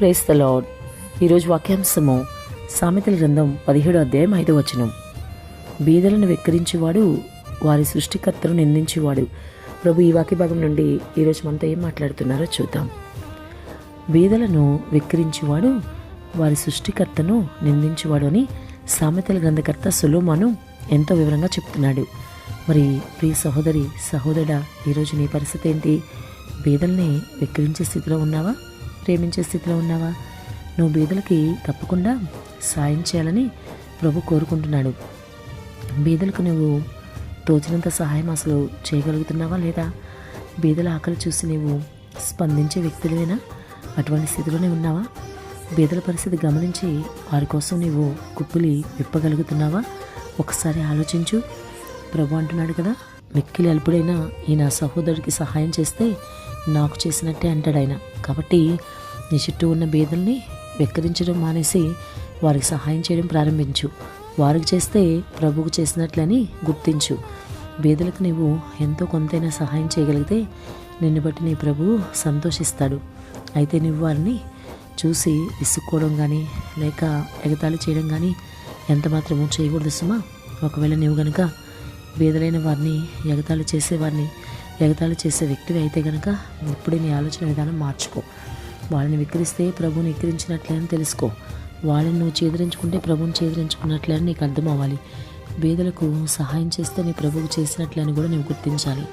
Praise the lord ఈరోజు వాక్యాంశము సామెతల గ్రంథం పదిహేడు అధ్యాయం ఐదో వచనం. బీదలను వెక్కిరించేవాడు వారి సృష్టికర్తను నిందించేవాడు. ప్రభు ఈ వాక్య భాగం నుండి ఈరోజు మనతో ఏం మాట్లాడుతున్నారో చూద్దాం. బీదలను వెక్కిరించేవాడు వారి సృష్టికర్తను నిందించేవాడు అని సామెతల గ్రంథకర్త సులోమాను ఎంతో వివరంగా చెప్తున్నాడు. మరి ప్రియ సహోదరి సహోదరుడా ఈరోజు నీ పరిస్థితి ఏంటి? బీదల్ని వెక్కిరించే స్థితిలో ఉన్నావా? ప్రేమించే స్థితిలో ఉన్నావా? నువ్వు బీదలకి తప్పకుండా సాయం చేయాలని ప్రభు కోరుకుంటున్నాడు. బీదలకు నువ్వు తోచినంత సహాయం అసలు చేయగలుగుతున్నావా లేదా? బీదల ఆకలి చూసి నువ్వు స్పందించే వ్యక్తులైనా అటువంటి స్థితిలోనే ఉన్నావా? బీదల పరిస్థితి గమనించి వారి కోసం నీవు కుప్పులి విప్పగలుగుతున్నావా? ఒకసారి ఆలోచించు. ప్రభు అంటున్నాడు కదా మిక్కిలి అల్పుడైనా ఈ నా సహోదరుడికి సహాయం చేస్తే నాకు చేసినట్టే అంటాడు ఆయన. కాబట్టి నీ చుట్టూ ఉన్న బీదల్ని వెక్కరించడం మానేసి వారికి సహాయం చేయడం ప్రారంభించు. వారికి చేస్తే ప్రభువుకు చేసినట్లని గుర్తించు. బీదలకు నీవు ఎంతో కొంతైనా సహాయం చేయగలిగితే నిన్ను బట్టి నీ ప్రభువు సంతోషిస్తాడు. అయితే నువ్వు వారిని చూసి విసుక్కోవడం కానీ లేక ఎగతాళి చేయడం కానీ ఎంత మాత్రమో చేయకూడదు సుమా. ఒకవేళ నువ్వు గనుక బేదలైన వారిని ఎగతాళి చేసేవారిని ఎగతాళి చేసే వ్యక్తివి అయితే గనక ఇప్పుడే నీ ఆలోచన విధానం మార్చుకో. వాళ్ళని విక్రిస్తే ప్రభుని విక్రించినట్లే అని తెలుసుకో. వాళ్ళని నువ్వు చేదరించుకుంటే ప్రభుని చేదరించుకున్నట్లే అని నీకు అర్థం అవ్వాలి బీదలకు సహాయం చేస్తే నీ ప్రభువు చేసినట్లే అని కూడా నువ్వు గుర్తించాలి.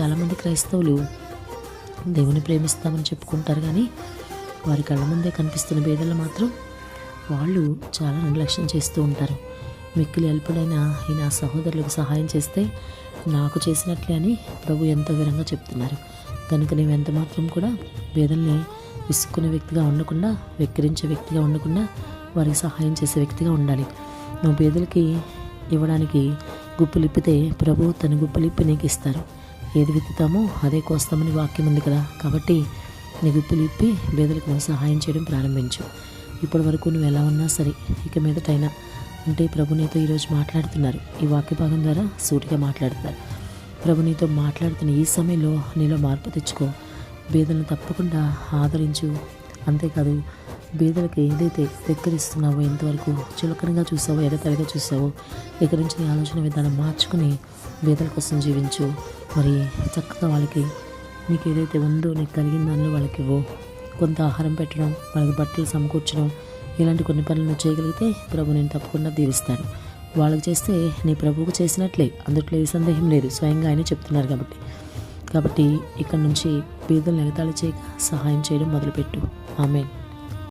చాలామంది క్రైస్తవులు దేవుని ప్రేమిస్తామని చెప్పుకుంటారు కానీ వారి కళ్ళ ముందే కనిపిస్తున్న బీదలు మాత్రం వాళ్ళు చాలా నిర్లక్ష్యం చేస్తూ ఉంటారు. మిక్కిలి అల్పుడైన ఈ నా సహోదరులకు సహాయం చేస్తే నాకు చేసినట్లే అని ప్రభు ఎంతో వివరంగా చెప్తున్నారు. కనుక నీవు ఎంత మాత్రం కూడా బీదల్ని విసుక్కునే వ్యక్తిగా ఉండకుండా వెక్కిరించే వ్యక్తిగా ఉండకుండా వారికి సహాయం చేసే వ్యక్తిగా ఉండాలి. నువ్వు పేదలకి ఇవ్వడానికి గుప్పులిప్పితే ప్రభు తన గుప్పులిప్పి నీకు ఇస్తారు. ఏది విత్తుతామో అదే కోస్తామని వాక్యం ఉంది కదా. కాబట్టి నీ గుప్పులిప్పి పేదలకు నువ్వు సహాయం చేయడం ప్రారంభించు. ఇప్పటి వరకు నువ్వు ఎలా ఉన్నా సరే ఇక మీదటైనా అంటే ప్రభు నీతో ఈరోజు మాట్లాడుతున్నారు. ఈ వాక్య భాగం ద్వారా సూటిగా మాట్లాడుతున్నారు. ప్రభు నీతో మాట్లాడుతున్న ఈ సమయంలో నీలో మార్పు తెచ్చుకో. బీదలను తప్పకుండా ఆదరించు. అంతేకాదు బీదలకు ఏదైతే దగ్గరిస్తున్నావో ఎంతవరకు చులకనగా చూసావో ఎడతడిగా చూసావో ఇక్కడి నుంచి నీ ఆలోచన విధానం మార్చుకుని బీదల కోసం జీవించు. మరి చక్కగా వాళ్ళకి నీకు ఏదైతే ఉందో నీకు కలిగిన దానిలో వాళ్ళకి ఇవ్వు. కొంత ఆహారం పెట్టడం వాళ్ళకి బట్టలు సమకూర్చడం ఇలాంటి కొన్ని పనులు చేయగలిగితే ప్రభు నేను తప్పకుండా దీవిస్తాను. వాళ్ళకి చేస్తే నీ ప్రభువుకు చేసినట్లే అందుట్లో ఏ సందేహం లేదు. స్వయంగా ఆయన చెప్తున్నారు కాబట్టి. కాబట్టి ఇక్కడ నుంచి బీదలు ఎగతాళి చేయక సహాయం చేయడం మొదలుపెట్టు. ఆమె